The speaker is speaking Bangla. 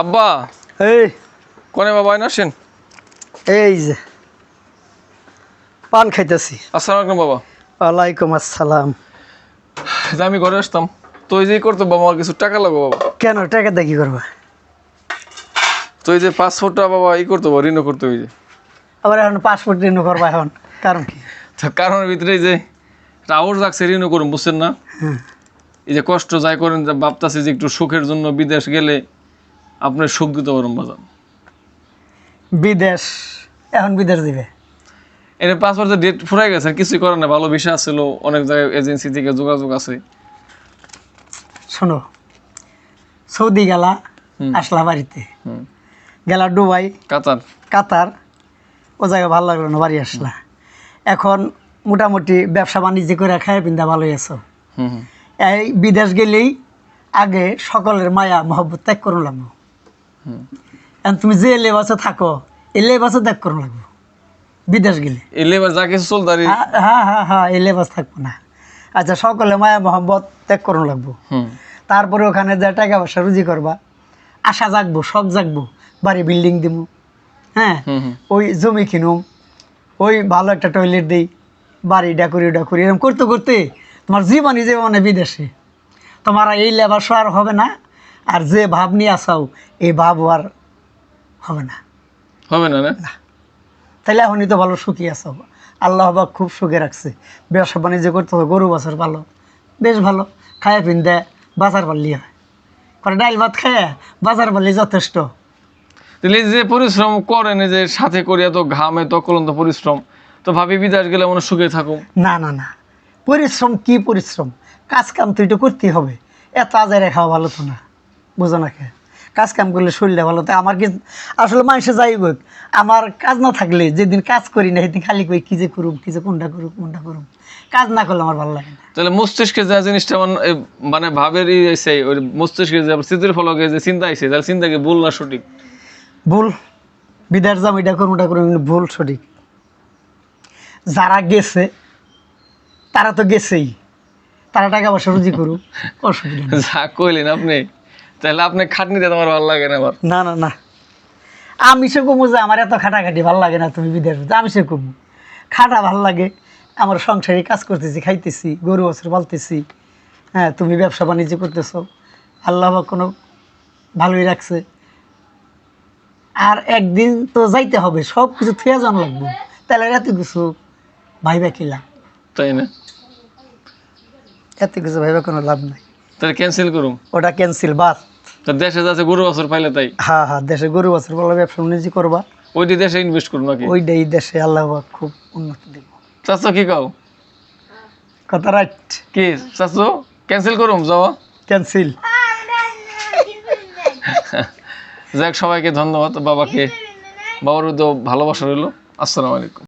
আব্বা। এই। কোনে বাবা আইন আসেন। এই যে। পান খাইতেছি। আসসালামু আলাইকুম বাবা। ওয়ালাইকুম আসসালাম। যে আমি ঘরে আসতাম। তো এই যে করতো বাবা আমার কিছু টাকা লাগবে বাবা। কেন? টাকা দিয়ে কি করবা? তো এই যে পাসপোর্টটা বাবা ই করতে বাবা রিনিউ করতে ওই যে। আবার এখন পাসপোর্ট রিনিউ করবা এখন? কারণ কি? তো কারণের ভিতরে যে আউট রাখছে রিনিউ করুন বুঝছেন না? হ্যাঁ। এই যে কষ্ট যাই করেন যে ভাবতাছে যে একটু সুখের জন্য বিদেশ গেলে আপনি সুখ দিতে পারেন বাজান। বিদেশ এখন বিদেশ দিবে। এর পাসপোর্টের ডেট ফুরাই গেছে কিছুই করেন না ভালো ভিসা ছিল অনেক জায়গায় এজেন্সি থেকে যোগাযোগ আছে। শোনো সৌদি গেলা আসলা বাড়িতে। গেলা দুবাই কাতার। কাতার ও জায়গায় ভালো লাগল না বাড়ি আসলা। এখন মোটামুটি ব্যবসা বাণিজ্য করে খায় পিন্দা ভালোই আছো। এই বিদেশ গেলেই আগে সকলের মায়া মহব্বত ত্যাগ করলাম। তুমি যে লেবাসে থাকো এই লেবাসে ত্যাগ করুন লাগবো। বিদেশ গেলে। এই লেবার যা কিছু চল দাঁড়িয়ে হ্যাঁ হ্যাঁ হ্যাঁ হ্যাঁ এই লেবাস থাকব না। আচ্ছা সকলে মায়া মহব্বত ত্যাগ করুন লাগবো। তারপরে ওখানে যা টাকা পয়সা রুজি করবা আশা জাগবো শখ জাগবো বাড়ি বিল্ডিং দিমু। হ্যাঁ ওই জমি কিনুম ওই ভালো একটা টয়লেট দিই বাড়ি ডাকুরি ডাকুরি এরকম করতে করতে তোমার জীবনই জীবনে বিদেশে। তোমার এই লেবার আর হবে না আর যে ভাব নিয়ে আসাও এই ভাব আর হবে না। হবে না না? তাহলে এখনই তো ভালো সুখী আছো। আল্লাহ বা খুব সুখে রাখছে। ব্যবসা বাণিজ্য করতে হবে গরু বাছার ভালো। বেশ ভালো। খায় পিন দেয় বাজার পারলি হয়। পরে ডাইল ভাত খায় বাজার পারলি যথেষ্ট। তাহলে যে পরিশ্রম করেন এই যে সাথে করে এত ঘামে তো অক্লান্ত পরিশ্রম তো ভাবি বিদেশ গেলে মনে সুখে থাকুম। না না না। পরিশ্রম কি পরিশ্রম? কাজ কাম তো এটা করতেই হবে। এত আজারে খাওয়া ভালো তো না। বুঝো না কাজ কাম করলে শরীরটা ভালো তো আমার কি আসলে মানুষে যাই হোক আমার কাজ না থাকলে যেদিন কাজ করি না সেদিন খালি কই কি যে করুম কি যে কোনটা করুম কোনটা করুম। কাজ না করলে আমার ভালো লাগে না। তাহলে মস্তিষ্কে যে জিনিসটা মানে ভাবের ই ওই মস্তিষ্কে যে স্মৃতির ফলকে যে চিন্তা আইছে তাহলে চিন্তাকে ভুল না সঠিক? ভুল বিদার যাম এটা করুম ওটা করুম কিন্তু ভুল সঠিক। যারা গেছে তারা তো গেছেই তারা টাকা পয়সা রুজি করুক অসুবিধা। যা কইলেন আপনি। তাহলে আপনি খাটনিতে তোমার ভালো লাগে না আবার না না না। আমি সে কমু যে আমার এত খাটাখাটি ভালো লাগে না তুমি বিদেশ। আমি সে কমু খাটা ভালো লাগে আমার সংসারে কাজ করতেছি খাইতেছি গরু বছর পালতেছি। হ্যাঁ তুমি ব্যবসা বাণিজ্য করতেছো আল্লাহ কোনো ভালোই রাখছে। আর একদিন তো যাইতে হবে সব কিছু থুয়া জান লাগবে। তাহলে এত কিছু ভাইবা কিলাম তাই না? এত কিছু ভাইবা কোনো লাভ নাই। তাহলে ক্যান্সেল করুম। ওটা ক্যান্সেল বাস তো দেশে যাচ্ছে গরু বছর পাইলে তাই? হ্যাঁ হ্যাঁ দেশে গরু বছর বলা ব্যবসা বাণিজ্য করবা। ওইটি দেশে ইনভেস্ট করুন নাকি? ওইটাই দেশে আল্লাহ খুব উন্নতি দিব। চাচো কি কাও? কথা রাইট। কি চাচো ক্যান্সেল করুম যাওয়া ক্যান্সেল যাক সবাইকে ধন্যবাদ। বাবাকে বাবারও তো ভালোবাসা রইল। আসসালামু আলাইকুম।